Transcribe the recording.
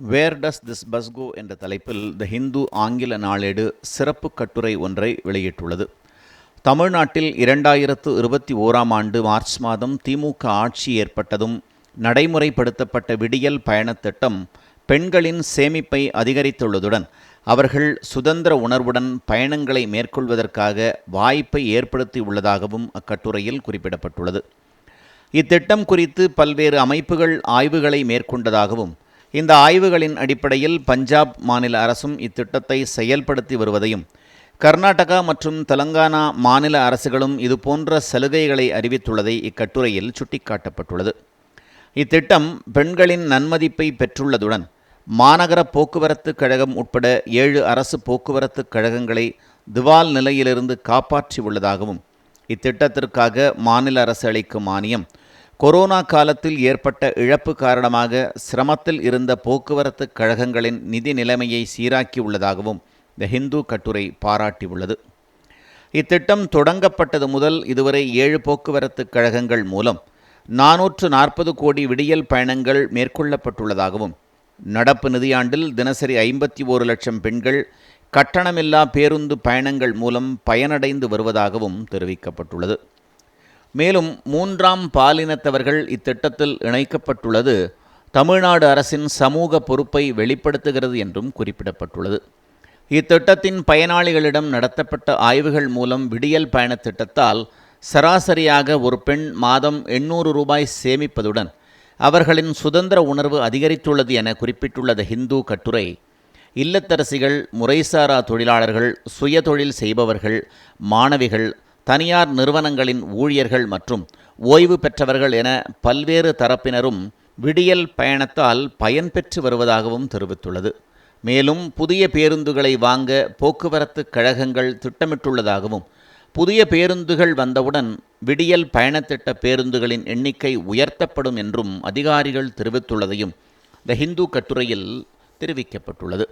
Where does this Bosco என்ற தலைப்பில் த ஹிந்து ஆங்கில நாளேடு சிறப்பு கட்டுரை ஒன்றை வெளியிட்டுள்ளது. தமிழ்நாட்டில் இரண்டாயிரத்து இருபத்தி ஓராம் ஆண்டு மார்ச் மாதம் திமுக ஆட்சி ஏற்பட்டதும் நடைமுறைப்படுத்தப்பட்ட விடியல் பயணத் திட்டம் பெண்களின் சேமிப்பை அதிகரித்துள்ளதுடன் அவர்கள் சுதந்திர உணர்வுடன் பயணங்களை மேற்கொள்வதற்காக வாய்ப்பை ஏற்படுத்தியுள்ளதாகவும் அக்கட்டுரையில் குறிப்பிடப்பட்டுள்ளது. இத்திட்டம் குறித்து பல்வேறு அமைப்புகள் ஆய்வுகளை மேற்கொண்டதாகவும் இந்த ஆய்வுகளின் அடிப்படையில் பஞ்சாப் மாநில அரசும் இத்திட்டத்தை செயல்படுத்தி வருவதையும் கர்நாடகா மற்றும் தெலங்கானா மாநில அரசுகளும் இதுபோன்ற சலுகைகளை அறிவித்துள்ளதை இக்கட்டுரையில் சுட்டிக்காட்டப்பட்டுள்ளது. இத்திட்டம் பெண்களின் நன்மதிப்பை பெற்றுள்ளதுடன் மாநகர போக்குவரத்து கழகம் உட்பட ஏழு அரசு போக்குவரத்து கழகங்களை திவால் நிலையிலிருந்து காப்பாற்றியுள்ளதாகவும் இத்திட்டத்திற்காக மாநில அரசு அளிக்கும் மானியம் கொரோனா காலத்தில் ஏற்பட்ட இழப்பு காரணமாக சிரமத்தில் இருந்த போக்குவரத்து கழகங்களின் நிதி நிலைமையை சீராக்கியுள்ளதாகவும் த ஹிந்து கட்டுரை பாராட்டியுள்ளது. இத்திட்டம் தொடங்கப்பட்டது முதல் இதுவரை ஏழு போக்குவரத்து கழகங்கள் மூலம் நாநூற்று நாற்பது கோடி விடியல் பயணங்கள் மேற்கொள்ளப்பட்டுள்ளதாகவும் நடப்பு நிதியாண்டில் தினசரி ஐம்பத்தி ஓரு லட்சம் பெண்கள் கட்டணமில்லா பேருந்து பயணங்கள் மூலம் பயனடைந்து வருவதாகவும் தெரிவிக்கப்பட்டுள்ளது. மேலும் மூன்றாம் பாலினத்தவர்கள் இத்திட்டத்தில் இணைக்கப்பட்டுள்ளது. தமிழ்நாடு அரசின் சமூக பொறுப்பை வெளிப்படுத்துகிறது என்றும் குறிப்பிடப்பட்டுள்ளது. இத்திட்டத்தின் பயனாளிகளிடம் நடத்தப்பட்ட ஆய்வுகள் மூலம் விடியல் பயணத் திட்டத்தால் சராசரியாக ஒரு பெண் மாதம் எண்ணூறு ரூபாய் சேமிப்பதுடன் அவர்களின் சுதந்திர உணர்வு அதிகரித்துள்ளது என குறிப்பிட்டுள்ளது ஹிந்து கட்டுரை. இல்லத்தரசிகள் முறைசாரா தொழிலாளர்கள் சுயதொழில் செய்பவர்கள் மாணவிகள் தனியார் நிறுவனங்களின் ஊழியர்கள் மற்றும் ஓய்வு பெற்றவர்கள் என பல்வேறு தரப்பினரும் விடியல் பயணத்தால் பயன்பெற்று வருவதாகவும் தெரிவித்துள்ளது. மேலும் புதிய பேருந்துகளை வாங்க போக்குவரத்து கழகங்கள் திட்டமிட்டுள்ளதாகவும் புதிய பேருந்துகள் வந்தவுடன் விடியல் பயணத்திட்ட பேருந்துகளின் எண்ணிக்கை உயர்த்தப்படும் என்றும் அதிகாரிகள் தெரிவித்துள்ளதையும் த ஹிந்து கட்டுரையில் தெரிவிக்கப்பட்டுள்ளது.